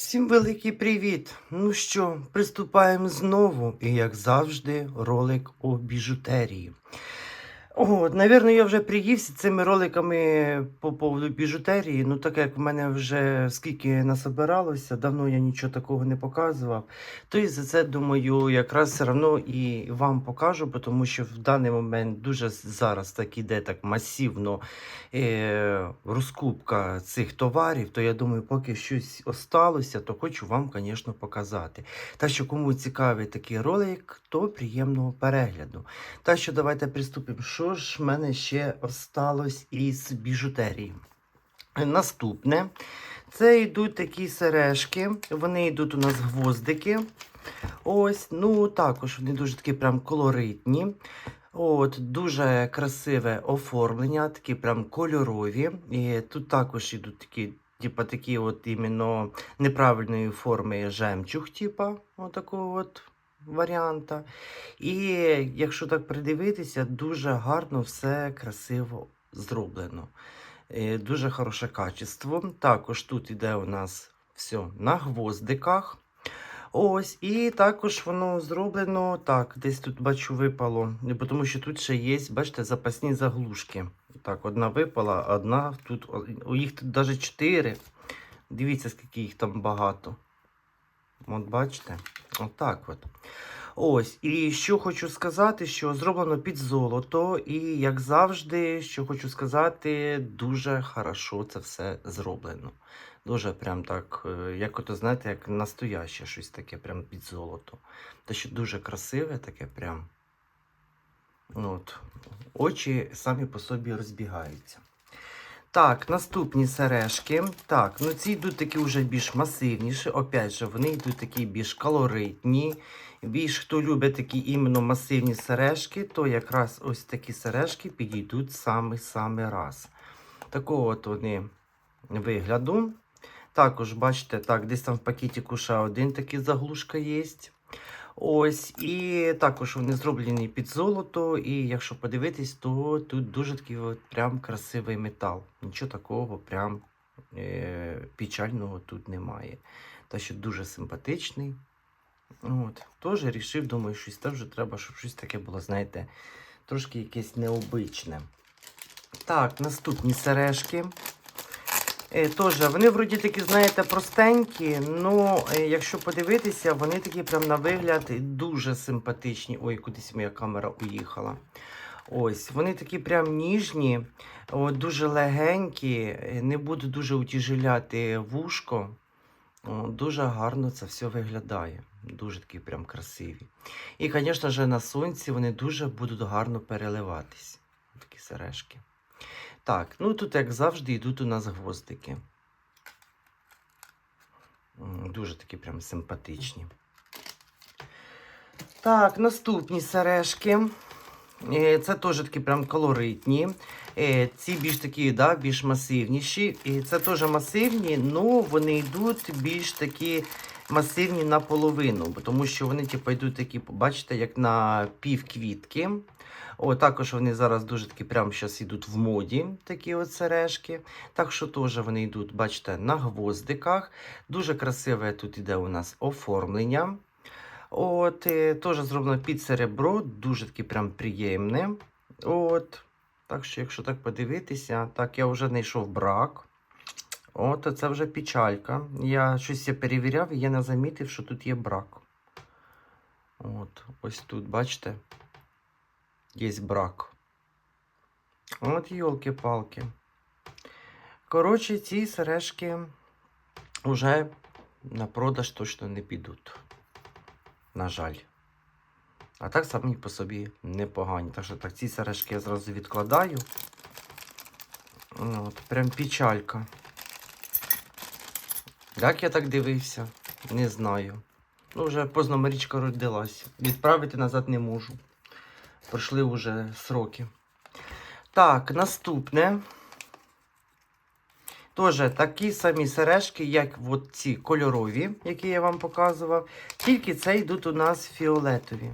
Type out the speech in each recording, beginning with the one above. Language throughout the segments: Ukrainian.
Всім великий привіт! Ну що, приступаємо знову, і як завжди, ролик о біжутерії. От, навірно, я вже приївся цими роликами по поводу біжутерії. Ну, так як в мене вже скільки насобиралося, давно я нічого такого не показував. То і за це думаю, якраз все одно і вам покажу, тому що в даний момент дуже зараз так іде так масивно е, розкупка цих товарів, то я думаю, поки щось осталося, то хочу вам, звісно, показати. Так що, кому цікавий такий ролик, то приємного перегляду. Так що давайте приступимо. Що ж в мене ще осталось із біжутерії? Наступне. Це йдуть такі сережки, вони йдуть у нас гвоздики. Ось, ну також вони дуже такі прям колоритні. От, дуже красиве оформлення, такі прям кольорові. І тут також йдуть такі, типа такі от іменно неправильної форми жемчуг, типа, отакого от варіанта. І якщо так придивитися, дуже гарно все красиво зроблено. Е, Дуже хороше качество. Також тут іде у нас все на гвоздиках. Ось, і також воно зроблено так, десь тут бачу випало, тому що тут ще є, бачите, запасні заглушки. Так, одна випала, одна тут, їх тут навіть чотири. Дивіться, скільки їх там багато. От бачите? Отак от. Ось, і що хочу сказати, що зроблено під золото, і як завжди, що хочу сказати, дуже хорошо це все зроблено. Дуже прям так, е, як ото, знаєте, як настояще щось таке, прям під золото. Те, що дуже красиве, таке прям. Ну, От, очі самі по собі розбігаються. Так, наступні сережки. Так, ну ці йдуть такі вже більш масивніші. Опять же, вони йдуть такі більш калоритні. Більш хто любить такі іменно масивні сережки, то якраз ось такі сережки підійдуть саме-саме раз. Такого от вони вигляду. Також, бачите, так, десь там в пакетику ще один такий заглушка є. Ось, і також вони зроблені під золото. І якщо подивитись, то тут дуже такий от прям красивий метал. Нічого такого прям е- печального тут немає. Та що дуже симпатичний. От. Теж рішив, думаю, щось теж вже треба, щоб щось таке було, знаєте, трошки якесь необичне. Так, наступні сережки. Е, Тоже, вони вроді такі, знаєте, простенькі, але якщо подивитися, вони такі прям на вигляд дуже симпатичні. Ой, кудись моя камера уїхала. Ось, вони такі прям ніжні, о, дуже легенькі, е, не будуть дуже утяжеляти вушко. О, дуже гарно це все виглядає. Дуже такі прям красиві. І, звісно ж, на сонці вони дуже будуть гарно переливатись. Такі сережки. Так, ну тут, як завжди, йдуть у нас гвоздики. Дуже такі прям симпатичні. Так, наступні сережки. Е, Це теж такі прям колоритні. Е, Ці більш такі, да, більш масивніші. І це теж масивні, але вони йдуть більш такі масивні наполовину, тому що вони типу, йдуть такі, бачите, як на півквітки. О, також вони зараз дуже такі прямо зараз йдуть в моді, такі от сережки. Так що теж вони йдуть, бачите, на гвоздиках. Дуже красиве тут іде у нас оформлення. От, е, теж зроблено під серебро, дуже таки прям приємне. От. Так що, якщо так подивитися, так я вже знайшов брак. От, це вже печалька. Я щось я перевіряв і я не замітив, що тут є брак. От, ось тут, бачите, є брак. От, йолки-палки. Коротше, ці сережки вже на продаж точно не підуть. На жаль. А так самі по собі непогані. Так що так, ці сережки я зразу відкладаю. Ну, От, прям печалька. Як я так дивився, не знаю. Ну, вже поздно Марічка родилась. Відправити назад не можу. Пройшли вже сроки. Так, наступне. Тоже такі самі сережки, як от ці кольорові, які я вам показував. Тільки це йдуть у нас фіолетові.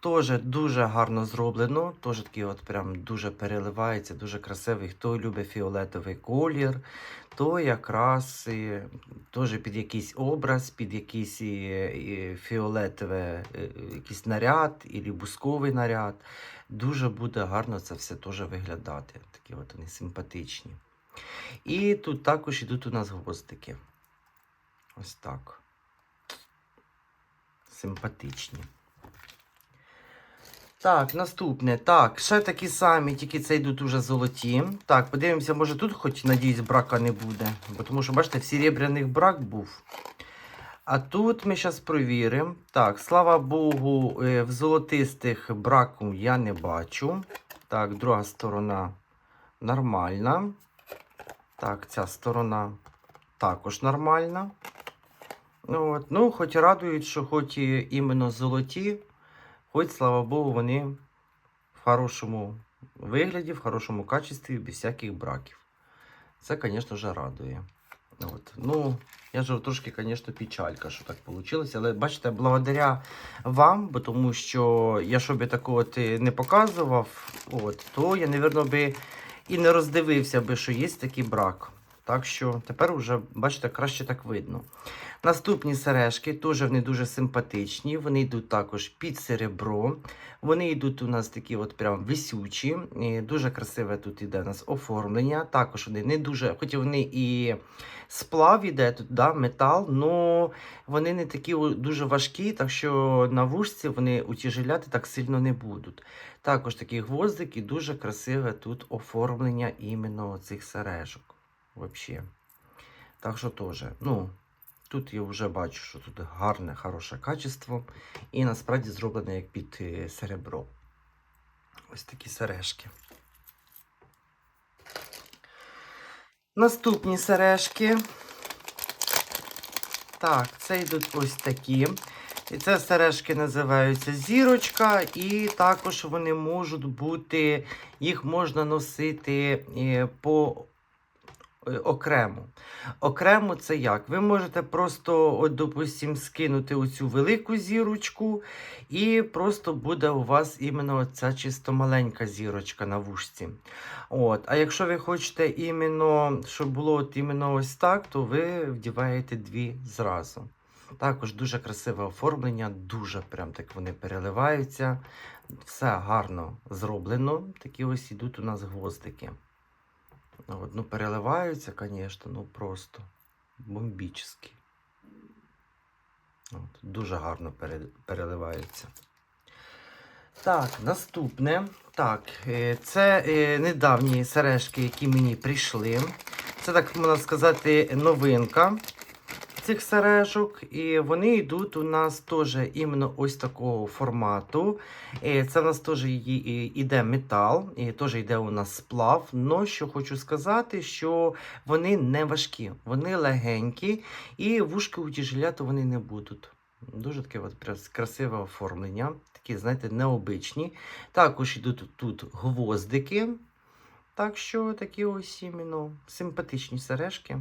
Теж дуже гарно зроблено. Теж такий от прям дуже переливається, дуже красивий. Хто любить фіолетовий колір, то якраз теж під якийсь образ, під якийсь е, фіолетове, е, якийсь наряд, або бусковий наряд. Дуже буде гарно це все теж виглядати. Такі от вони симпатичні. І тут також ідуть у нас гвоздики. Ось так. Симпатичні. Так, наступне. Так, ще такі самі, тільки це йдуть уже золоті. Так, подивимося, може тут хоч, надіюсь, брака не буде. Бо тому що, бачите, в серебряних брак був. А тут ми зараз провіримо. Так, слава Богу, е, в золотистих браку я не бачу. Так, друга сторона нормальна. Так, ця сторона також нормальна. Ну, от, ну, хоч радують, що хоч іменно золоті, хоч, слава Богу, вони в хорошому вигляді, в хорошому качестві, без всяких браків. Це, звісно ж, радує. От. Ну, я ж трошки, звісно, печалька, що так вийшло. Але бачите, благодаря вам, бо тому що я щоб я такого е, не показував, от, то я, мабуть, і не роздивився би, що є такий брак. Так що тепер вже, бачите, краще так видно. Наступні сережки теж вони дуже симпатичні. Вони йдуть також під серебро. Вони йдуть у нас такі от прям висючі. І дуже красиве тут іде у нас оформлення. Також вони не дуже, хоч вони і сплав іде тут, да, метал, але вони не такі дуже важкі, так що на вушці вони утяжеляти так сильно не будуть. Також такі гвоздики, дуже красиве тут оформлення іменно цих сережок. Вообще. Так що теж, ну, тут я вже бачу, що тут гарне, хороше качество. І насправді зроблене як під е, серебро. Ось такі сережки. Наступні сережки. Так, це йдуть ось такі. І це сережки називаються зірочка, і також вони можуть бути, їх можна носити е, по окремо. Окремо це як? Ви можете просто, от, допустим, скинути оцю велику зірочку, і просто буде у вас іменно ця чисто маленька зірочка на вушці. От. А якщо ви хочете іменно, щоб було от іменно ось так, то ви вдіваєте дві зразу. Також дуже красиве оформлення, дуже прям так вони переливаються. Все гарно зроблено. Такі ось ідуть у нас гвоздики. От, ну, переливаються, звісно, ну просто бомбічні. От, дуже гарно пере, переливаються. Так, наступне. Так, е, це е, недавні сережки, які мені прийшли. Це, так можна сказати, новинка цих сережок. І вони йдуть у нас теж іменно ось такого формату. Е, Це в нас теж і- і- іде метал, і теж йде у нас сплав. Но що хочу сказати, що вони не важкі, вони легенькі, і вушки утяжеляти вони не будуть. Дуже таке от красиве оформлення, такі, знаєте, необичні. Також йдуть тут гвоздики. Так що такі ось іменно симпатичні сережки.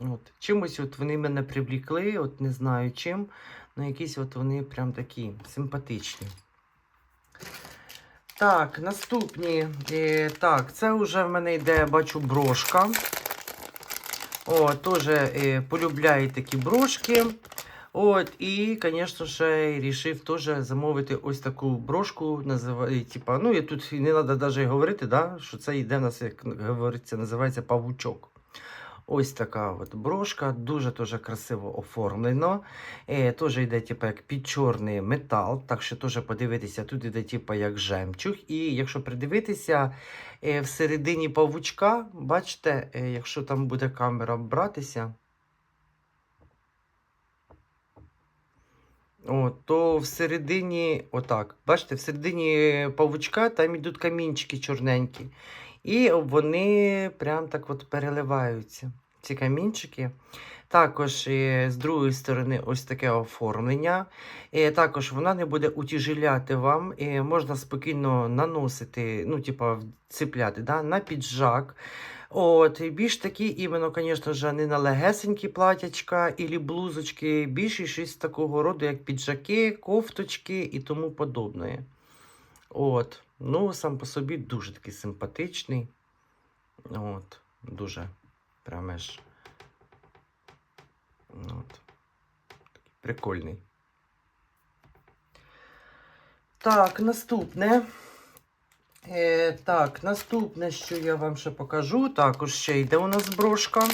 От. Чимось от вони мене привлікли, от не знаю чим, але якісь от вони прям такі симпатичні. Так, наступні. Е, так, це вже в мене йде, бачу, брошка. О, теж е, полюбляю такі брошки. От, і, звісно ж, рішив теж замовити ось таку брошку. Називає, типа, ну, і тут не треба навіть говорити, да, що це йде у нас, як говориться, називається павучок. Ось така от брошка, дуже дуже красиво оформлено. Е, теж йде типу, як під чорний метал, так що теж подивитися, тут йде типу, як жемчуг. І якщо придивитися, е, всередині павучка, бачите, е, якщо там буде камера братися, О, то всередині, отак, бачите, всередині павучка там йдуть камінчики чорненькі. І вони прям так от переливаються. Ці камінчики. Також е, з другої сторони ось таке оформлення. Е, Також вона не буде утяжеляти вам. е, Можна спокійно наносити, ну, типа, цепляти да, на піджак. От, і більш такі, іменно, звісно ж, не на легесенькі платячка і блузочки, більше щось такого роду, як піджаки, кофточки і тому подобне. От. Ну, сам по собі дуже такий симпатичний. От, Дуже прямо ж. От. Прикольний. Так, наступне. Е, Так, наступне, що я вам ще покажу, також ще йде у нас брошка.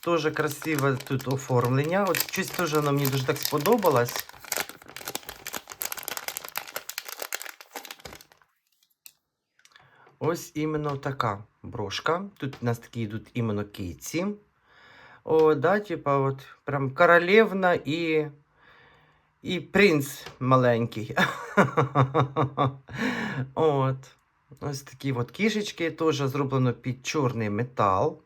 Тоже красиве тут оформлення. От щось теж воно мені дуже так сподобалось. Ось іменно така брошка. Тут у нас такі йдуть іменно кійці. О, да, типа, от прям королевна і, і принц маленький. От. Ось такі от кішечки, теж зроблено під чорний метал.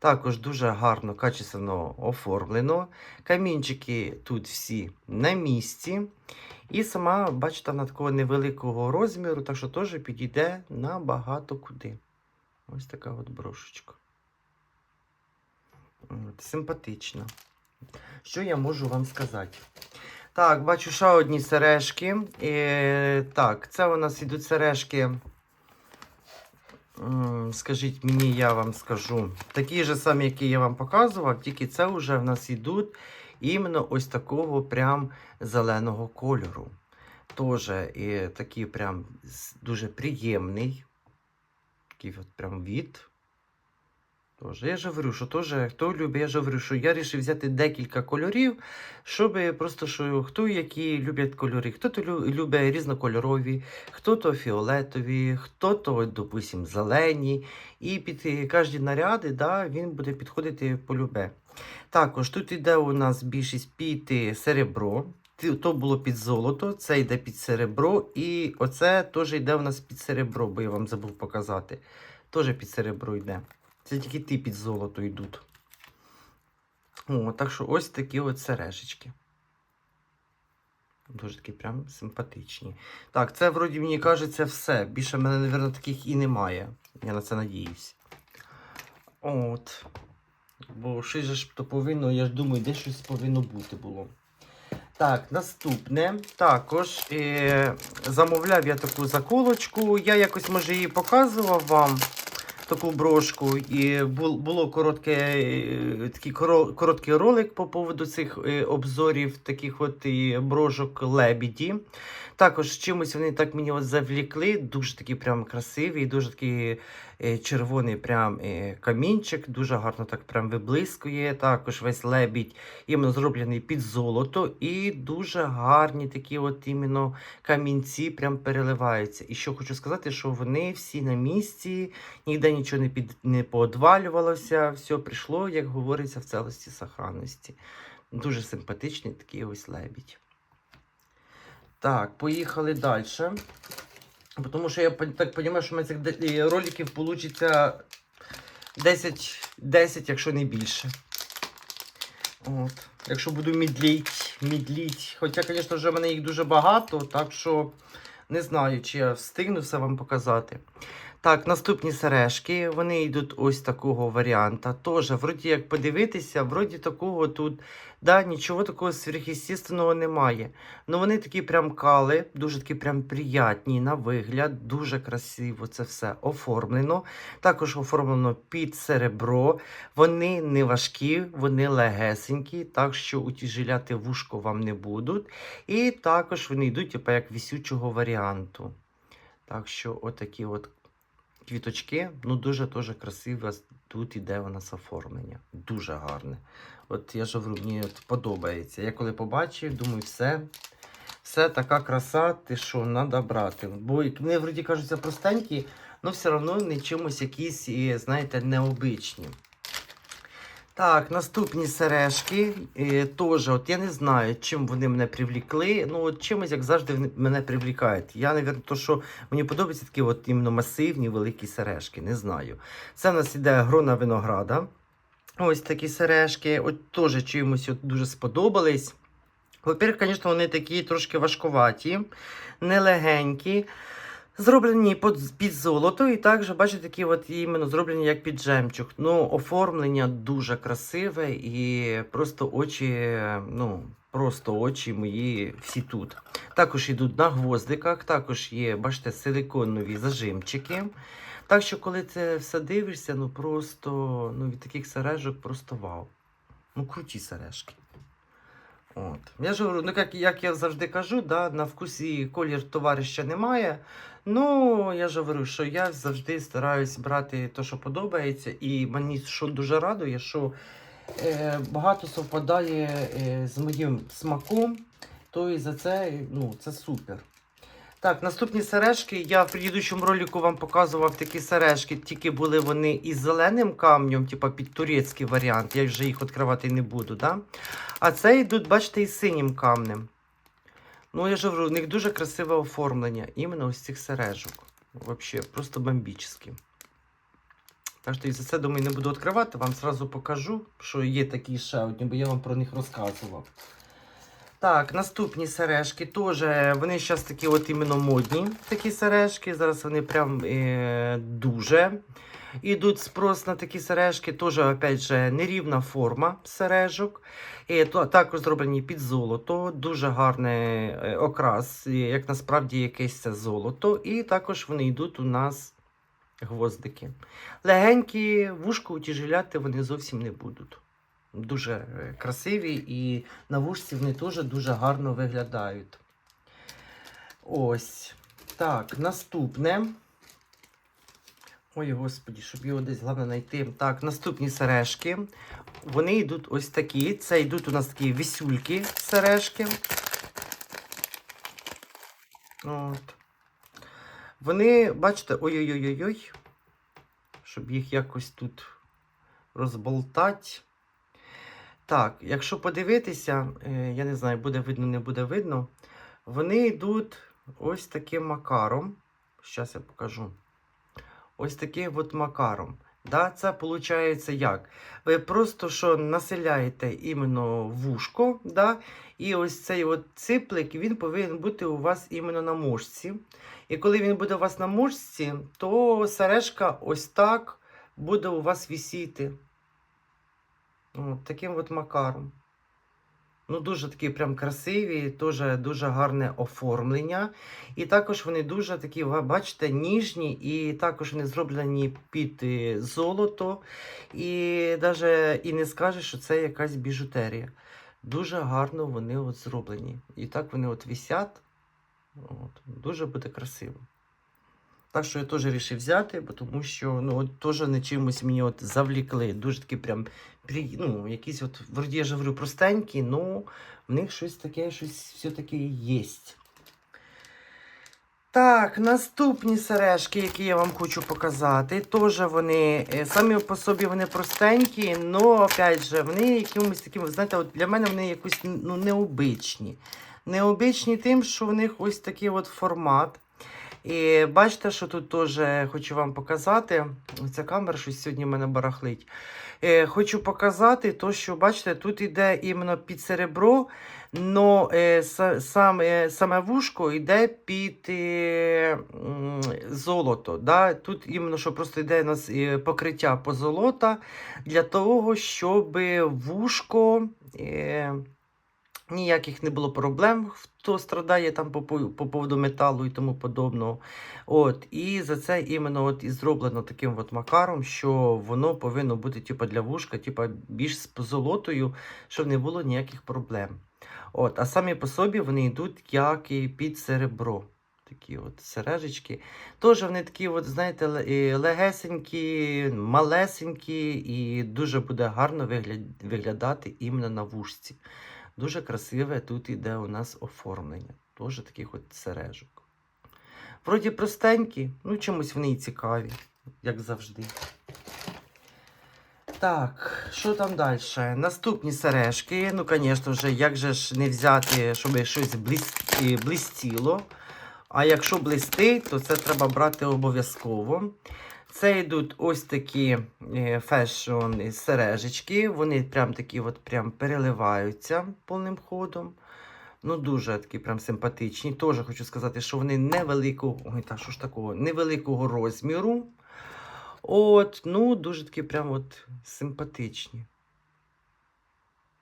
Також дуже гарно, качественно оформлено. Камінчики тут всі на місці. І сама, бачите, вона такого невеликого розміру, так що теж підійде набагато куди. Ось така от брошечка. От, симпатична. Що я можу вам сказати? Так, бачу ще одні сережки. Е, так, це у нас йдуть сережки. Скажіть мені, я вам скажу. Такі ж самі, які я вам показував, тільки це вже в нас йдуть іменно ось такого прям зеленого кольору. Тоже і такий прям дуже приємний. Такий от прям від. Тоже. Я ж говорю, що теж, хто любить, я ж говорю, що я вирішив взяти декілька кольорів, щоб просто що хто які люблять кольори. Хто-то любить різнокольорові, хто-то фіолетові, хто-то, допустим, зелені. І під кожні наряди да, він буде підходити по любе. Також тут йде у нас більшість під серебро. То було під золото, це йде під серебро, і оце теж йде у нас під серебро, бо я вам забув показати. Теж під серебро йде. Це тільки ті під золото йдуть. О, так що ось такі от сережечки. Дуже такі прям симпатичні. Так, це вроді мені кажеться все. Більше в мене, мабуть, таких і немає. Я на це надіюсь. От. Бо щось ж то повинно, я ж думаю, де щось повинно бути було. Так, наступне. Також е, замовляв я таку заколочку. Я якось, може, її показував вам. Таку брошку, і було коротке, е, такий короткий ролик по поводу цих е, обзорів, таких от брошок лебіді. Також чимось вони так мені от завлікли, дуже такі прям красиві, дуже такий е, червоний прям камінчик, дуже гарно так прям виблискує. Також весь лебідь іменно зроблений під золото, і дуже гарні такі от іменно камінці прям переливаються. І що хочу сказати, що вони всі на місці, ніде нічого не, під, не поодвалювалося, все прийшло, як говориться, в целості сохранності. Дуже симпатичний такий ось лебідь. Так, поїхали далі. Тому що я так розумію, що мене цих роликів вийде 10, 10, якщо не більше. От. Якщо буду мідліть, мідліть. Хоча, звісно, вже в мене їх дуже багато, так що не знаю, чи я встигну все вам показати. Так, наступні сережки, вони йдуть ось такого варіанта. Тоже, вроді як подивитися, вроді такого тут, да, нічого такого сверхъестественного немає. Ну вони такі прям кали, дуже такі прям приятні на вигляд, дуже красиво це все оформлено. Також оформлено під серебро. Вони не важкі, вони легесенькі, так що утяжеляти вушко вам не будуть. І також вони йдуть типу, як вісючого варіанту. Так що отакі от квіточки, ну дуже теж красиве. Тут іде у нас оформлення. Дуже гарне. От я ж говорю, мені от подобається. Я коли побачив, думаю, все. Все така краса, ти що, треба брати. Бо вони вроді кажуться простенькі, але все одно не чимось якісь, знаєте, необичні. Так, наступні сережки. Е, теж, от я не знаю, чим вони мене привлікли. Ну, от чимось, як завжди, мене привлікають. Я, навірно, то, що мені подобаються такі от іменно масивні великі сережки. Не знаю. Це в нас іде грона винограда. Ось такі сережки. От теж чимось от дуже сподобались. Во-первых, звісно, вони такі трошки важкуваті, нелегенькі. Зроблені під, золото, і також, бачите, такі от іменно зроблені як під жемчуг. Ну, оформлення дуже красиве і просто очі, ну, просто очі мої всі тут. Також йдуть на гвоздиках, також є, бачите, силиконові зажимчики. Так що, коли це все дивишся, ну просто ну, від таких сережок просто вау. Ну, круті сережки. От. Я ж говорю, ну як, як я завжди кажу, да, на вкусі колір товариша немає. Ну, я ж говорю, що я завжди стараюсь брати те, що подобається, і мені що дуже радує, що е, багато совпадає е, з моїм смаком, то і за це ну, це супер. Так, наступні сережки. Я в предыдущому ролику вам показував такі сережки, тільки були вони із зеленим камнем, типа під турецький варіант. Я вже їх відкривати не буду. Да? А це йдуть, бачите, із синім камнем. Ну, я ж говорю, у них дуже красиве оформлення іменно ось цих сережок. Взагалі, просто бомбічні. Так що і за це, думаю, не буду відкривати, вам зразу покажу, що є такі ще одні, бо я вам про них розказував. Так, наступні сережки теж, вони зараз такі от іменно модні, такі сережки. Зараз вони прям е, дуже ідуть спрос на такі сережки. Теж, опять же, нерівна форма сережок. І також зроблені під золото. Дуже гарний е, окрас, як насправді якесь це золото. І також вони йдуть у нас гвоздики. Легенькі, вушко утяжеляти вони зовсім не будуть. Дуже е, красиві і на вушці вони теж дуже гарно виглядають. Ось. Так, наступне. Ой, господі, щоб його десь головне знайти. Так, наступні сережки. Вони йдуть ось такі. Це йдуть у нас такі вісюльки сережки. От. Вони, бачите, ой-ой-ой-ой, щоб їх якось тут розболтати. Так, якщо подивитися, е, я не знаю, буде видно, не буде видно. Вони йдуть ось таким макаром. Зараз я покажу. Ось таким от макаром. Да, це виходить як? Ви просто що населяєте іменно вушко, да, і ось цей от циплик він повинен бути у вас іменно на мушці. І коли він буде у вас на мушці, то сережка ось так буде у вас висіти. От, таким от макаром. Ну, дуже такі прям красиві, дуже, дуже гарне оформлення. І також вони дуже такі, бачите, ніжні, і також вони зроблені під е, золото. І навіть і не скажеш, що це якась біжутерія. Дуже гарно вони от зроблені. І так вони от висять. От, дуже буде красиво. Так що я теж вирішив взяти, тому що ну, от теж не чимось мені от завлікли. Дуже такі прям ну, якісь от, вроді я ж говорю, простенькі, ну в них щось таке, щось все-таки є. Так, наступні сережки, які я вам хочу показати, теж вони е, самі по собі вони простенькі, але опять же, вони якимось такими, знаєте, от для мене вони якось ну, необичні. Необичні тим, що в них ось такий от формат. І бачите, що тут теж хочу вам показати. Ця камера щось сьогодні мене барахлить. Е, хочу показати, то, що бачите, тут йде іменно під серебро, але сам, е, саме вушко йде під е, золото. Да? Тут іменно що просто йде у нас е, покриття по золота для того, щоб вушко. Е, Ніяких не було проблем, хто страдає там по, по, по поводу металу і тому подобного. От, і за це іменно от і зроблено таким от макаром, що воно повинно бути типу, для вушка, типу, більш з позолотою, щоб не було ніяких проблем. От, а самі по собі вони йдуть як і під серебро. Такі от сережечки. Теж вони такі, от, знаєте, легесенькі, малесенькі, і дуже буде гарно вигляд- виглядати іменно на вушці. Дуже красиве тут іде у нас оформлення. Теж таких от сережок. Вроді простенькі, ну чомусь вони і цікаві, як завжди. Так, що там далі? Наступні сережки. Ну, звісно ж, як же ж не взяти, щоб щось блис- блистіло. А якщо блистить, то це треба брати обов'язково. Це йдуть ось такі е, фешн сережечки. Вони прям такі от прям переливаються повним ходом. Ну, дуже такі прям симпатичні. Теж хочу сказати, що вони невеликого, ой, та що ж такого, невеликого розміру. От, ну, дуже такі прям от симпатичні.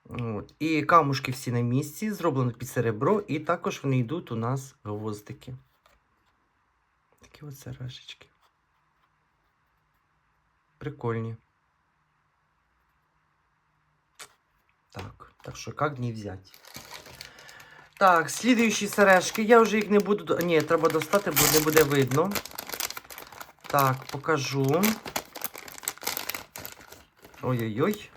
От. І камушки всі на місці, зроблено під серебро, і також вони йдуть у нас гвоздики. Такі от сережечки. Прикольні. Так, так що як не взяти? Так, слідуючі сережки. Я вже їх не буду. Ні, треба достати, бо не буде видно. Так, покажу. Ой-ой-ой.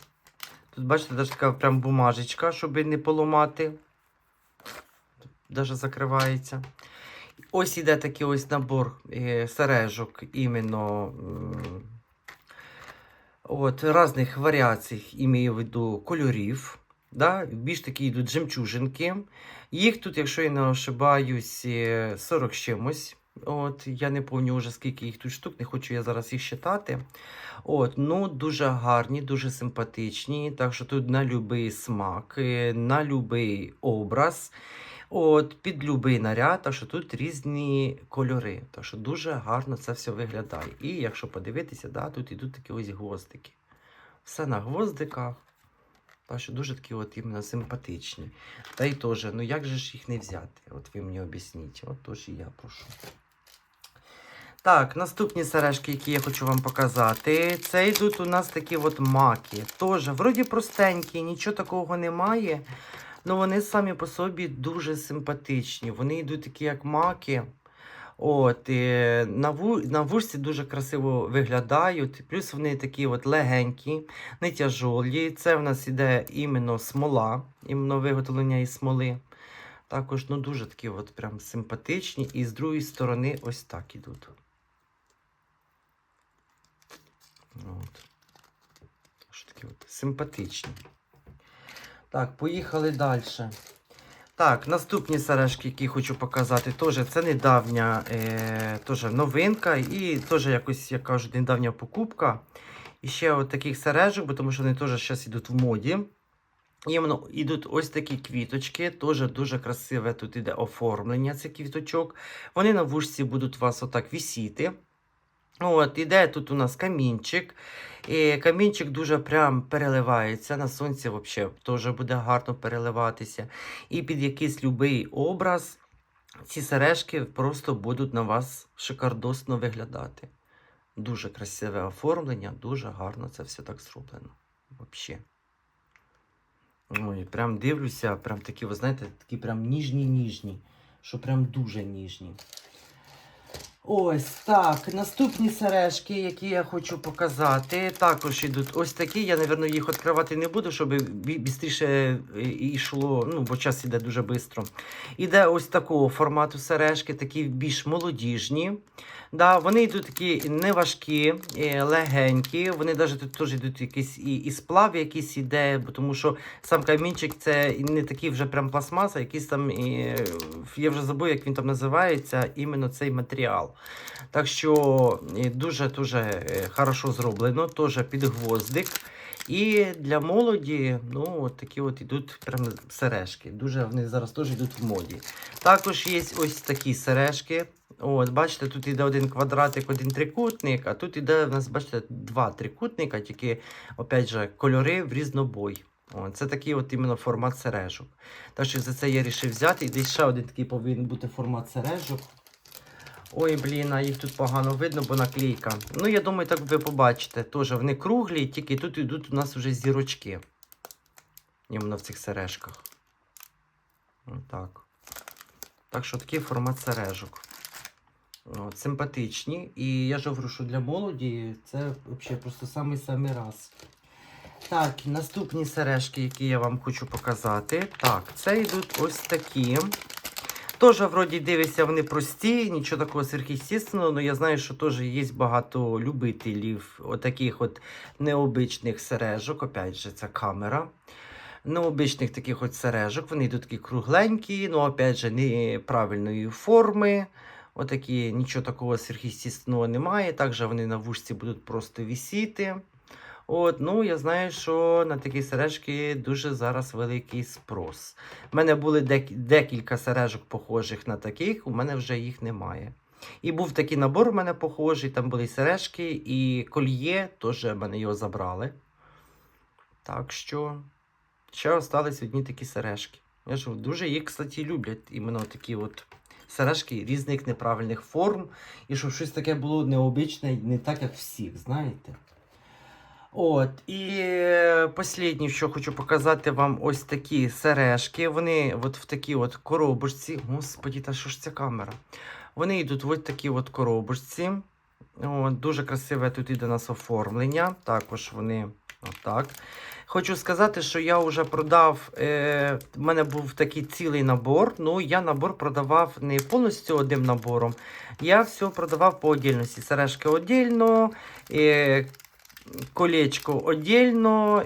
Тут, бачите, навіть така прям бумажечка, щоб не поламати. Даже закривається. Ось іде такий ось набор е, сережок іменно. От, різних варіацій, імею в виду кольорів. Да? Більш такі йдуть жемчужинки. Їх тут, якщо я не ошибаюсь, е, 40 чимось. От, я не пам'ятаю вже скільки їх тут штук, не хочу я зараз їх считати. От, ну, дуже гарні, дуже симпатичні. Так що тут на будь-який смак, е, на будь-який образ. От, під будь-який наряд, так що тут різні кольори. Так що дуже гарно це все виглядає. І якщо подивитися, да, тут ідуть такі ось гвоздики. Все на гвоздиках. Так що дуже такі от іменно симпатичні. Та й теж, ну як же ж їх не взяти? От ви мені об'ясніть. От тож і я прошу. Так, наступні сережки, які я хочу вам показати. Це йдуть у нас такі от маки. Теж, вроді простенькі, нічого такого немає. Ну вони самі по собі дуже симпатичні. Вони йдуть такі, як маки. От, е, на, ву, на вушці дуже красиво виглядають. Плюс вони такі от легенькі, не тяжолі. Це в нас іде іменно смола, іменно виготовлення із смоли. Також ну, дуже такі от прям симпатичні. І з другої сторони ось так ідуть. От. Такі от симпатичні. Так, поїхали далі. Так, наступні сережки, які хочу показати, теж це недавня е, теж новинка і теж якось, як кажуть, недавня покупка. І ще от таких сережок, бо тому що вони теж зараз йдуть в моді. Іменно йдуть ось такі квіточки, теж дуже красиве тут іде оформлення цих квіточок. Вони на вушці будуть у вас отак вісіти. От, іде тут у нас камінчик. І камінчик дуже прям переливається. На сонці взагалі теж буде гарно переливатися. І під якийсь любий образ ці сережки просто будуть на вас шикардосно виглядати. Дуже красиве оформлення, дуже гарно це все так зроблено. Взагалі. Ой, прям дивлюся, прям такі, ви знаєте, такі прям ніжні-ніжні, що прям дуже ніжні. Ось так. Наступні сережки, які я хочу показати, також йдуть ось такі. Я, напевно, їх відкривати не буду, щоб швидше йшло, ну, бо час іде дуже швидко. Іде ось такого формату сережки, такі більш молодіжні. Да, вони йдуть такі неважкі, е, легенькі. Вони навіть тут теж йдуть якийсь і, і сплав якийсь іде, тому що сам камінчик це не такий вже прям пластмаса, якийсь там, е, я вже забув, як він там називається, іменно цей матеріал. Так що е, дуже-дуже е, хорошо зроблено, теж під гвоздик. І для молоді, ну, от такі от ідуть прям сережки. Дуже вони зараз теж йдуть в моді. Також є ось такі сережки. От, бачите, тут іде один квадратик, один трикутник, а тут іде у нас, бачите, два трикутника, тільки, опять же, кольори в різнобой. О, це такий от іменно формат сережок. Так що за це я вирішив взяти. І ще один такий повинен бути формат сережок. Ой, блін, а їх тут погано видно, бо наклейка. Ну, я думаю, так ви побачите. Теж вони круглі, тільки тут йдуть у нас вже зірочки. Іменно в цих сережках. Отак. Так що такий формат сережок. От, симпатичні. І я ж говорю, що для молоді це взагалі просто самий-самий раз. Так, наступні сережки, які я вам хочу показати. Так, це йдуть ось такі. Теж, вроді, дивишся, вони прості, нічого такого сверхъестественного, але я знаю, що теж є багато любителів отаких от необичних сережок. Опять же, це камера. Необичних таких от сережок. Вони йдуть такі кругленькі, ну, опять же, неправильної форми. Отакі, нічого такого сверхъестественного немає. Також вони на вушці будуть просто висіти. От, ну, я знаю, що на такі сережки дуже зараз великий спрос. У мене були дек- декілька сережок похожих на таких, у мене вже їх немає. І був такий набор у мене похожий, там були сережки, і кольє, теж мене його забрали. Так що ще остались одні такі сережки. Я ж дуже їх, кстати, люблять іменно такі от сережки різних неправильних форм. І щоб щось таке було необичне, не так, як всіх, знаєте. От, і е, останнє, що хочу показати вам, ось такі сережки. Вони от в такій от коробочці. Господі, та що ж ця камера? Вони йдуть в такі от коробочці. От, дуже красиве тут іде нас оформлення. Також вони отак. Хочу сказати, що я вже продав. Е, мене був такий цілий набор. Ну, я набор продавав не повністю одним набором. Я все продавав по отдільності. Сережки отдільно, е, колечко отдельно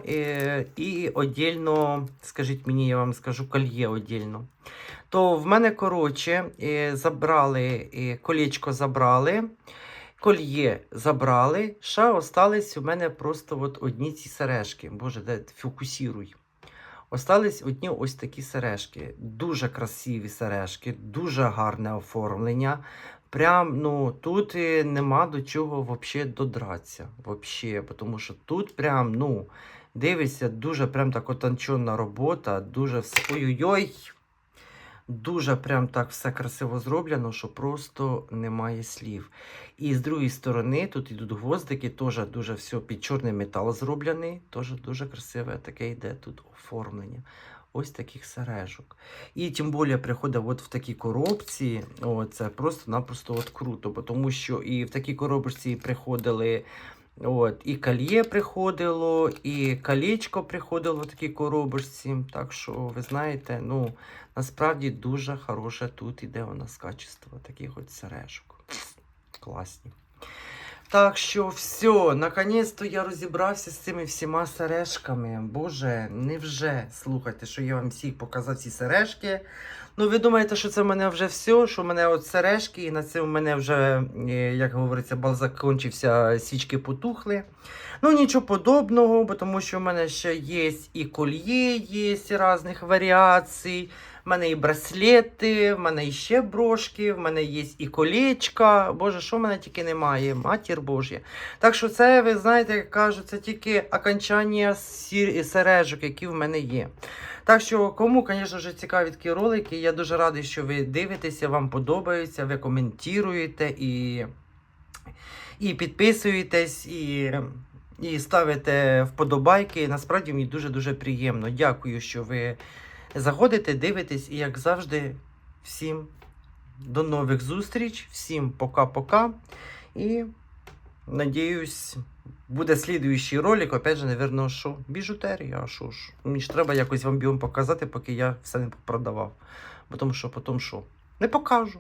і отдельно, скажіть мені, я вам скажу, кольє отдельно. То в мене, коротше, е, забрали, е, колечко забрали, кольє забрали, ще остались у мене просто от одні ці сережки. Боже, де фокусіруй. Остались одні ось такі сережки. Дуже красиві сережки, дуже гарне оформлення. Прям, ну, тут е, нема до чого вообще додратися. Вообще, тому що тут прям, ну, дивишся, дуже прям так отончена робота, дуже. Ой-ой-ой. Дуже прям так все красиво зроблено, що просто немає слів. І з другої сторони тут йдуть гвоздики, теж дуже все під чорний метал зроблений. Теж дуже красиве таке йде тут оформлення. Ось таких сережок. І тим більше приходить от в такій коробці. О, це просто-напросто от круто, бо тому що і в такій коробочці приходили. От, і кольє приходило, і колечко приходило в такій коробочці. Так що, ви знаєте, ну, насправді дуже хороше тут іде у нас качество таких от сережок. Класні. Так що все, наконець-то я розібрався з цими всіма сережками. Боже, невже слухайте, що я вам всіх показав ці сережки. Ну, ви думаєте, що це в мене вже все, що в мене от сережки, і на це в мене вже, е, як говориться, бал закінчився, свічки потухли. Ну, нічого подобного, бо тому що в мене ще є і кольє, є різних варіацій. В мене і браслети, в мене і ще брошки, в мене є і колечка. Боже, що в мене тільки немає? Матір Божя. Так що це, ви знаєте, як кажуть, це тільки окончання сережок, які в мене є. Так що, кому, звісно цікаві такі ролики, я дуже радий, що ви дивитеся, вам подобаються, ви коментуєте і, і підписуєтесь, і, і ставите вподобайки. Насправді мені дуже-дуже приємно. Дякую, що ви заходите, дивитесь, і як завжди, всім до нових зустріч, всім пока-пока. І надіюсь, буде слідуючий ролик, опять же, наверное, що біжутерія, а що ж. Мені ж треба якось вам біом показати, поки я все не продавав. Бо що потім що? Не покажу.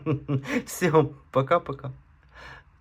Всім пока-пока.